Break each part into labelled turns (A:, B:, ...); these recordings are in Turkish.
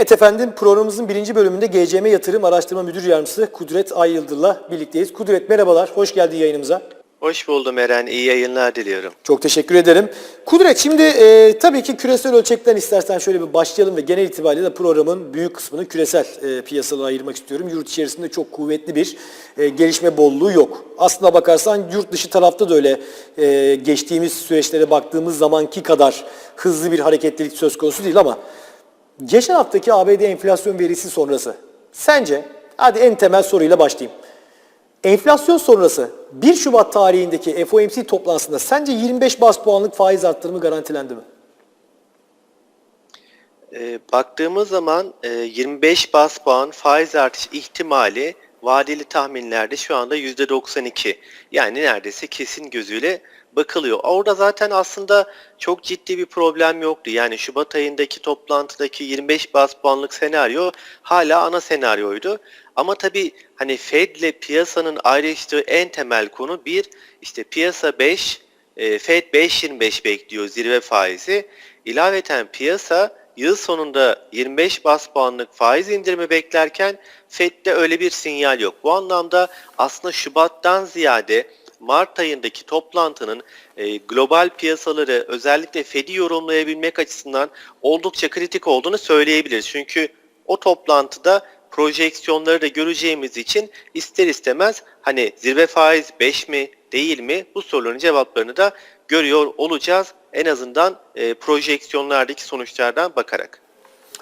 A: Evet efendim programımızın birinci bölümünde GCM Yatırım Araştırma Müdür Yardımcısı Kudret Ay Yıldır'la birlikteyiz. Kudret merhabalar, hoş geldin yayınımıza.
B: Hoş buldum Eren. İyi yayınlar diliyorum.
A: Çok teşekkür ederim. Kudret şimdi e, tabii ki küresel ölçekten istersen şöyle bir başlayalım ve genel itibariyle de programın büyük kısmını küresel e, piyasalara ayırmak istiyorum. Yurt içerisinde çok kuvvetli bir e, gelişme bolluğu yok. Aslına bakarsan yurt dışı tarafta da öyle e, geçtiğimiz süreçlere baktığımız zamanki kadar hızlı bir hareketlilik söz konusu değil ama geçen haftaki ABD enflasyon verisi sonrası sence hadi en temel soruyla başlayayım. Enflasyon sonrası 1 Şubat tarihindeki FOMC toplantısında sence 25 bas puanlık faiz arttırımı garantilendi mi?
B: Ee, baktığımız zaman e, 25 bas puan faiz artış ihtimali vadeli tahminlerde şu anda %92. Yani neredeyse kesin gözüyle bakılıyor. Orada zaten aslında çok ciddi bir problem yoktu. Yani Şubat ayındaki toplantıdaki 25 bas puanlık senaryo hala ana senaryoydu. Ama tabii hani Fed ile piyasanın ayrıştığı en temel konu bir işte piyasa 5, e, Fed 5.25 bekliyor zirve faizi. İlaveten piyasa yıl sonunda 25 bas puanlık faiz indirimi beklerken Fed'de öyle bir sinyal yok. Bu anlamda aslında Şubat'tan ziyade Mart ayındaki toplantının e, global piyasaları özellikle Fed'i yorumlayabilmek açısından oldukça kritik olduğunu söyleyebiliriz. Çünkü o toplantıda projeksiyonları da göreceğimiz için ister istemez hani zirve faiz 5 mi değil mi bu soruların cevaplarını da görüyor olacağız. En azından e, projeksiyonlardaki sonuçlardan bakarak.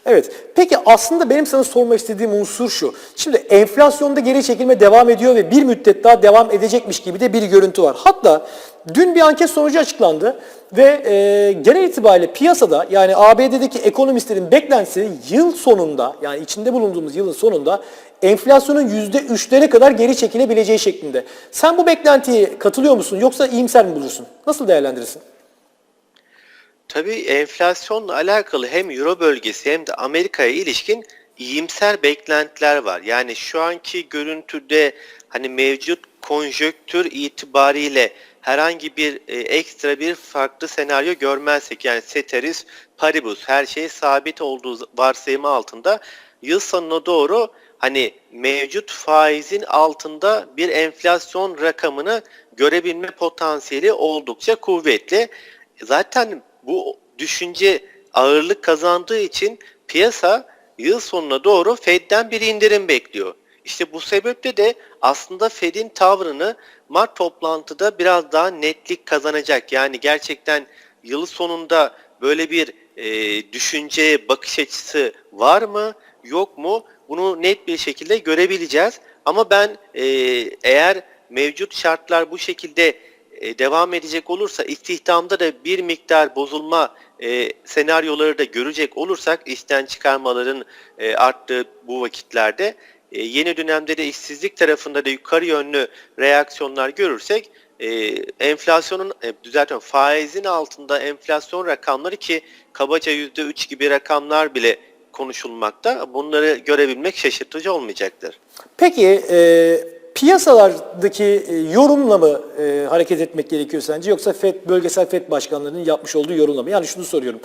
A: Evet. Peki aslında benim sana sormak istediğim unsur şu. Şimdi enflasyonda geri çekilme devam ediyor ve bir müddet daha devam edecekmiş gibi de bir görüntü var. Hatta dün bir anket sonucu açıklandı ve e, genel itibariyle piyasada yani ABD'deki ekonomistlerin beklentisi yıl sonunda yani içinde bulunduğumuz yılın sonunda enflasyonun %3'lere kadar geri çekilebileceği şeklinde. Sen bu beklentiye katılıyor musun yoksa iyimser mi bulursun? Nasıl değerlendirirsin?
B: Tabii enflasyonla alakalı hem Euro bölgesi hem de Amerika'ya ilişkin iyimser beklentiler var. Yani şu anki görüntüde hani mevcut konjöktür itibariyle herhangi bir e, ekstra bir farklı senaryo görmezsek yani ceteris paribus her şey sabit olduğu varsayımı altında yıl sonuna doğru hani mevcut faizin altında bir enflasyon rakamını görebilme potansiyeli oldukça kuvvetli. Zaten bu düşünce ağırlık kazandığı için piyasa yıl sonuna doğru Fed'den bir indirim bekliyor. İşte bu sebeple de aslında Fed'in tavrını Mart toplantıda biraz daha netlik kazanacak. Yani gerçekten yıl sonunda böyle bir e, düşünce, bakış açısı var mı, yok mu? Bunu net bir şekilde görebileceğiz. Ama ben e, eğer mevcut şartlar bu şekilde e, devam edecek olursa istihdamda da bir miktar bozulma e, senaryoları da görecek olursak işten çıkarmaların e, arttığı bu vakitlerde e, yeni dönemde de işsizlik tarafında da yukarı yönlü reaksiyonlar görürsek e, enflasyonun e, düzeltiyorum faizin altında enflasyon rakamları ki kabaca %3 gibi rakamlar bile konuşulmakta. Bunları görebilmek şaşırtıcı olmayacaktır.
A: Peki e, piyasalardaki e, yorumla mı e, hareket etmek gerekiyor sence yoksa FED bölgesel FED başkanlarının yapmış olduğu yorumla mı? Yani şunu soruyorum.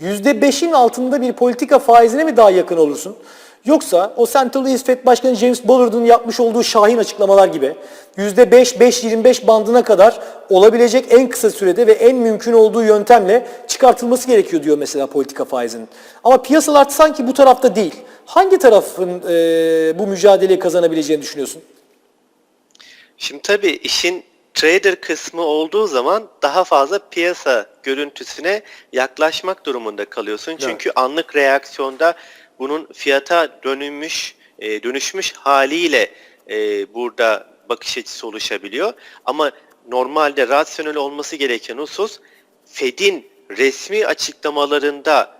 A: %5'in altında bir politika faizine mi daha yakın olursun? Yoksa o Central East Fed Başkanı James Bullard'ın yapmış olduğu şahin açıklamalar gibi %5-5-25 bandına kadar olabilecek en kısa sürede ve en mümkün olduğu yöntemle çıkartılması gerekiyor diyor mesela politika faizinin. Ama piyasalar sanki bu tarafta değil. Hangi tarafın e, bu mücadeleyi kazanabileceğini düşünüyorsun?
B: Şimdi tabii işin trader kısmı olduğu zaman daha fazla piyasa görüntüsüne yaklaşmak durumunda kalıyorsun. Çünkü anlık reaksiyonda bunun fiyata dönülmüş, e, dönüşmüş haliyle e, burada bakış açısı oluşabiliyor. Ama normalde rasyonel olması gereken husus Fed'in resmi açıklamalarında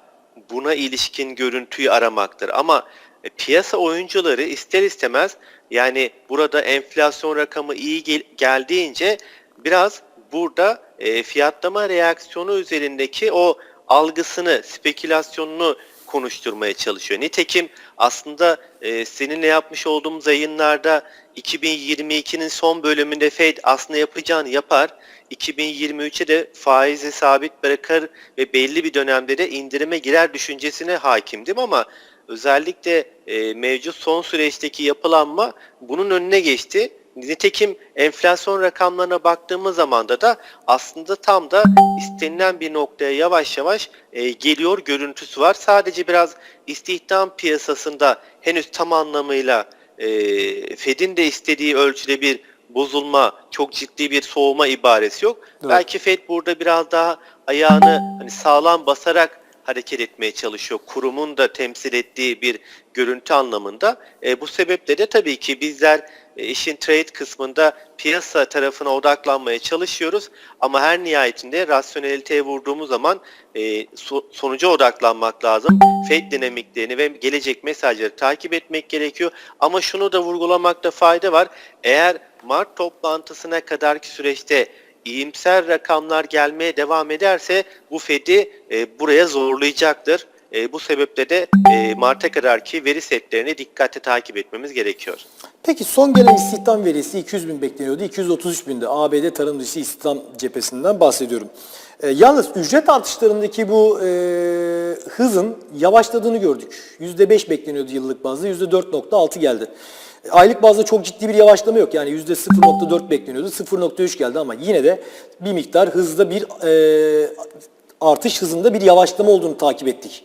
B: buna ilişkin görüntüyü aramaktır. Ama e, piyasa oyuncuları ister istemez yani burada enflasyon rakamı iyi gel- geldiğince biraz burada e, fiyatlama reaksiyonu üzerindeki o algısını, spekülasyonunu konuşturmaya çalışıyor. Nitekim aslında e, seninle yapmış olduğumuz yayınlarda 2022'nin son bölümünde Fed aslında yapacağını yapar. 2023'e de faizi sabit bırakır ve belli bir dönemde de indirime girer düşüncesine hakimdim ama özellikle e, mevcut son süreçteki yapılanma bunun önüne geçti. Nitekim enflasyon rakamlarına baktığımız zaman da da aslında tam da istenilen bir noktaya yavaş yavaş e, geliyor görüntüsü var. Sadece biraz istihdam piyasasında henüz tam anlamıyla e, Fed'in de istediği ölçüde bir bozulma, çok ciddi bir soğuma ibaresi yok.
A: Evet.
B: Belki Fed burada biraz daha ayağını hani sağlam basarak hareket etmeye çalışıyor. Kurumun da temsil ettiği bir görüntü anlamında. E, bu sebeple de tabii ki bizler e, işin trade kısmında piyasa tarafına odaklanmaya çalışıyoruz. Ama her nihayetinde rasyoneliteye vurduğumuz zaman e, so- sonuca odaklanmak lazım. Fed dinamiklerini ve gelecek mesajları takip etmek gerekiyor. Ama şunu da vurgulamakta fayda var. Eğer Mart toplantısına kadarki süreçte iyimser rakamlar gelmeye devam ederse bu Fed'i e, buraya zorlayacaktır. E, bu sebeple de e, Mart'a kadarki veri setlerini dikkatle takip etmemiz gerekiyor.
A: Peki son gelen istihdam verisi 200 bin bekleniyordu. 233 binde ABD tarım dışı istihdam cephesinden bahsediyorum. E, yalnız ücret artışlarındaki bu e, hızın yavaşladığını gördük. %5 bekleniyordu yıllık bazda, %4.6 geldi. Aylık bazda çok ciddi bir yavaşlama yok. Yani %0.4 bekleniyordu, 0.3 geldi ama yine de bir miktar hızda bir e, artış hızında bir yavaşlama olduğunu takip ettik.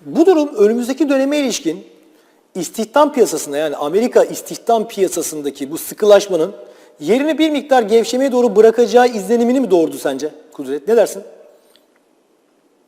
A: Bu durum önümüzdeki döneme ilişkin istihdam piyasasında yani Amerika istihdam piyasasındaki bu sıkılaşmanın yerini bir miktar gevşemeye doğru bırakacağı izlenimini mi doğurdu sence Kudret? Ne dersin?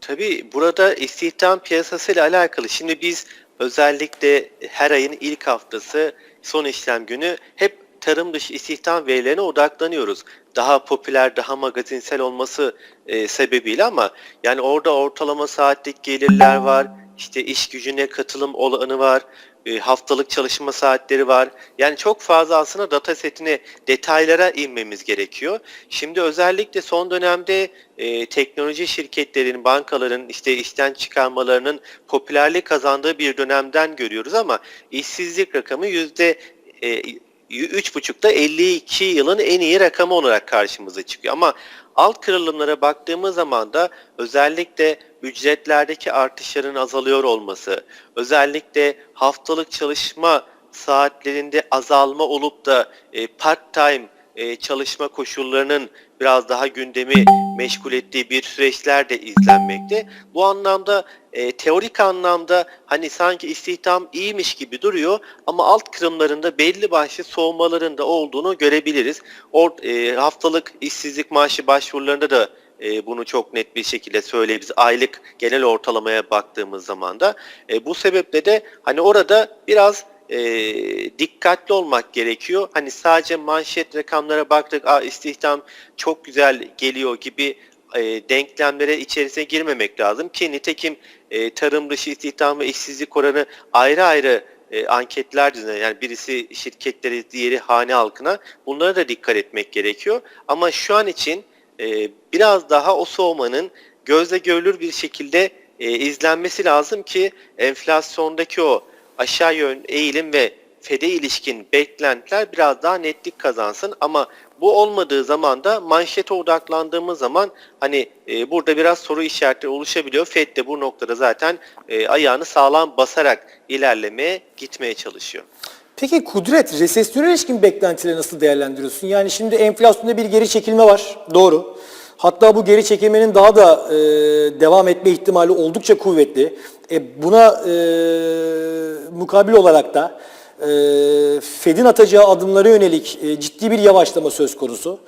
B: Tabii burada istihdam piyasasıyla alakalı şimdi biz özellikle her ayın ilk haftası son işlem günü hep tarım dışı istihdam verilerine odaklanıyoruz. Daha popüler, daha magazinsel olması e, sebebiyle ama yani orada ortalama saatlik gelirler var, işte iş gücüne katılım olanı var, e, haftalık çalışma saatleri var. Yani çok fazla aslında data setine, detaylara inmemiz gerekiyor. Şimdi özellikle son dönemde e, teknoloji şirketlerin, bankaların işte işten çıkarmalarının popülerlik kazandığı bir dönemden görüyoruz ama işsizlik rakamı yüzde e, 3,5'da 52 yılın en iyi rakamı olarak karşımıza çıkıyor. Ama alt kırılımlara baktığımız zaman da özellikle ücretlerdeki artışların azalıyor olması, özellikle haftalık çalışma saatlerinde azalma olup da e, part-time e, çalışma koşullarının biraz daha gündemi meşgul ettiği bir süreçler de izlenmekte. Bu anlamda e, teorik anlamda hani sanki istihdam iyiymiş gibi duruyor ama alt kırımlarında belli başlı soğumaların da olduğunu görebiliriz. Or, e, haftalık işsizlik maaşı başvurularında da e, bunu çok net bir şekilde söyleyebiliriz. Aylık genel ortalamaya baktığımız zaman da e, bu sebeple de hani orada biraz e, dikkatli olmak gerekiyor. Hani sadece manşet rakamlara baktık, Aa, istihdam çok güzel geliyor gibi e, denklemlere içerisine girmemek lazım ki nitekim e, tarım dışı istihdam ve işsizlik oranı ayrı ayrı e, anketler düzenliyor. Yani birisi şirketleri, diğeri hane halkına. Bunlara da dikkat etmek gerekiyor. Ama şu an için e, biraz daha o soğumanın gözle görülür bir şekilde e, izlenmesi lazım ki enflasyondaki o aşağı yön eğilim ve FED'e ilişkin beklentiler biraz daha netlik kazansın ama bu olmadığı zaman da manşete odaklandığımız zaman hani e, burada biraz soru işaretleri oluşabiliyor. FED de bu noktada zaten e, ayağını sağlam basarak ilerlemeye gitmeye çalışıyor.
A: Peki Kudret, resesyona ilişkin beklentileri nasıl değerlendiriyorsun? Yani şimdi enflasyonda bir geri çekilme var, doğru. Hatta bu geri çekilmenin daha da e, devam etme ihtimali oldukça kuvvetli. E, buna e, mukabil olarak da e, Fed'in atacağı adımlara yönelik e, ciddi bir yavaşlama söz konusu.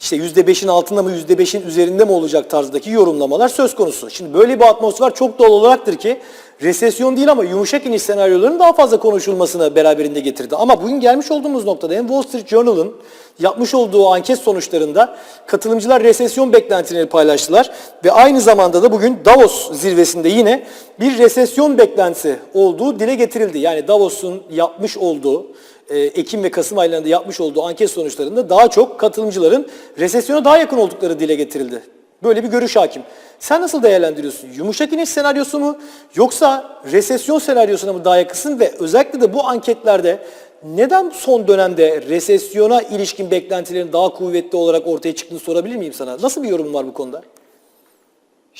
A: İşte %5'in altında mı %5'in üzerinde mi olacak tarzdaki yorumlamalar söz konusu. Şimdi böyle bir atmosfer çok doğal olaktır ki resesyon değil ama yumuşak iniş senaryolarının daha fazla konuşulmasını beraberinde getirdi. Ama bugün gelmiş olduğumuz noktada hem Wall Street Journal'ın yapmış olduğu anket sonuçlarında katılımcılar resesyon beklentileri paylaştılar ve aynı zamanda da bugün Davos zirvesinde yine bir resesyon beklentisi olduğu dile getirildi. Yani Davos'un yapmış olduğu Ekim ve Kasım aylarında yapmış olduğu anket sonuçlarında daha çok katılımcıların resesyona daha yakın oldukları dile getirildi. Böyle bir görüş hakim. Sen nasıl değerlendiriyorsun? Yumuşak iniş senaryosu mu yoksa resesyon senaryosuna mı daha yakınsın ve özellikle de bu anketlerde neden son dönemde resesyona ilişkin beklentilerin daha kuvvetli olarak ortaya çıktığını sorabilir miyim sana? Nasıl bir yorum var bu konuda?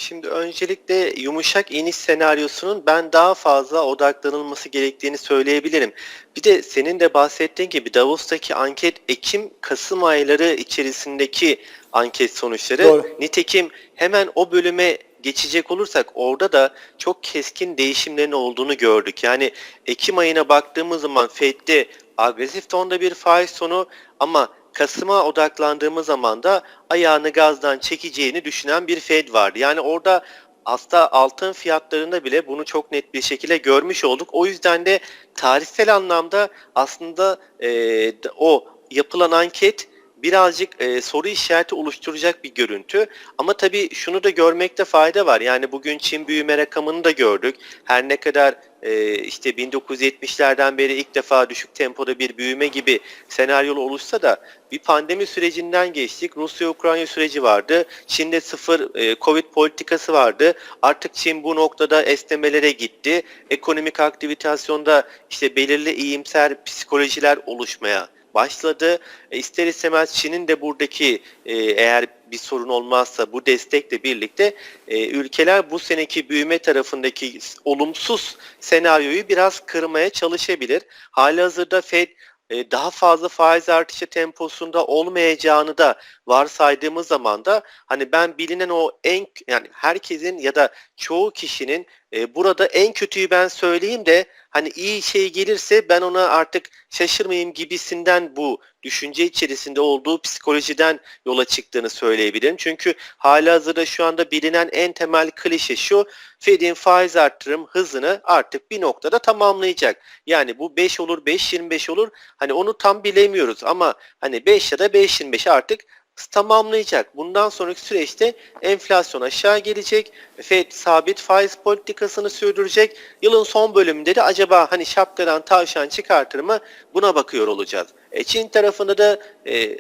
B: Şimdi öncelikle yumuşak iniş senaryosunun ben daha fazla odaklanılması gerektiğini söyleyebilirim. Bir de senin de bahsettiğin gibi Davos'taki anket Ekim-Kasım ayları içerisindeki anket sonuçları.
A: Doğru.
B: Nitekim hemen o bölüme geçecek olursak orada da çok keskin değişimlerin olduğunu gördük. Yani Ekim ayına baktığımız zaman Fed'de agresif tonda bir faiz sonu ama Kasım'a odaklandığımız zaman da ayağını gazdan çekeceğini düşünen bir Fed vardı. Yani orada aslında altın fiyatlarında bile bunu çok net bir şekilde görmüş olduk. O yüzden de tarihsel anlamda aslında e, o yapılan anket birazcık e, soru işareti oluşturacak bir görüntü. Ama tabii şunu da görmekte fayda var. Yani bugün Çin büyüme rakamını da gördük. Her ne kadar e, işte 1970'lerden beri ilk defa düşük tempoda bir büyüme gibi senaryolu oluşsa da bir pandemi sürecinden geçtik. Rusya-Ukrayna süreci vardı. Çin'de sıfır e, Covid politikası vardı. Artık Çin bu noktada esnemelere gitti. Ekonomik aktivitasyonda işte belirli iyimser psikolojiler oluşmaya başladı. E, ister istemez Çin'in de buradaki e, eğer bir sorun olmazsa bu destekle birlikte e, ülkeler bu seneki büyüme tarafındaki olumsuz senaryoyu biraz kırmaya çalışabilir. Halihazırda Fed e, daha fazla faiz artışı temposunda olmayacağını da varsaydığımız zaman da hani ben bilinen o en yani herkesin ya da çoğu kişinin e, burada en kötüyü ben söyleyeyim de hani iyi şey gelirse ben ona artık şaşırmayayım gibisinden bu düşünce içerisinde olduğu psikolojiden yola çıktığını söyleyebilirim. Çünkü halihazırda şu anda bilinen en temel klişe şu Fed'in faiz arttırım hızını artık bir noktada tamamlayacak. Yani bu 5 olur 5.25 olur hani onu tam bilemiyoruz ama hani 5 ya da 5.25 artık tamamlayacak. Bundan sonraki süreçte enflasyon aşağı gelecek. Fed sabit faiz politikasını sürdürecek. Yılın son bölümünde de acaba hani şapkadan tavşan çıkartır mı buna bakıyor olacağız. E, Çin tarafında da e,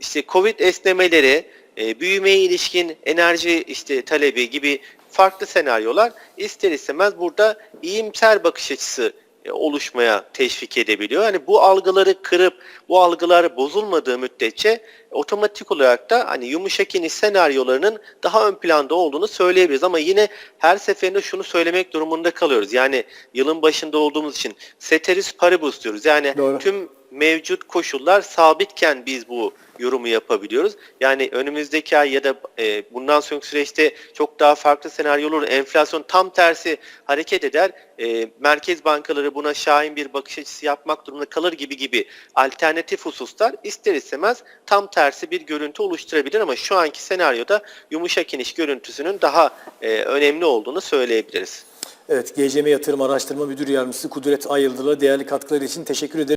B: işte Covid esnemeleri, e, büyümeye ilişkin enerji işte talebi gibi farklı senaryolar ister istemez burada iyimser bakış açısı e, oluşmaya teşvik edebiliyor. Yani bu algıları kırıp bu algılar bozulmadığı müddetçe otomatik olarak da hani yumuşak iniş senaryolarının daha ön planda olduğunu söyleyebiliriz. Ama yine her seferinde şunu söylemek durumunda kalıyoruz. Yani yılın başında olduğumuz için ceteris paribus diyoruz. Yani
A: Doğru.
B: tüm mevcut koşullar sabitken biz bu yorumu yapabiliyoruz. Yani önümüzdeki ay ya da e, bundan sonraki süreçte çok daha farklı senaryo olur. Enflasyon tam tersi hareket eder. E, merkez bankaları buna şahin bir bakış açısı yapmak durumunda kalır gibi gibi alternatif hususlar ister istemez tam tersi bir görüntü oluşturabilir ama şu anki senaryoda yumuşak iniş görüntüsünün daha e, önemli olduğunu söyleyebiliriz.
A: Evet, GCM Yatırım Araştırma Müdür Yardımcısı Kudret Ayıldır'a değerli katkıları için teşekkür ederim.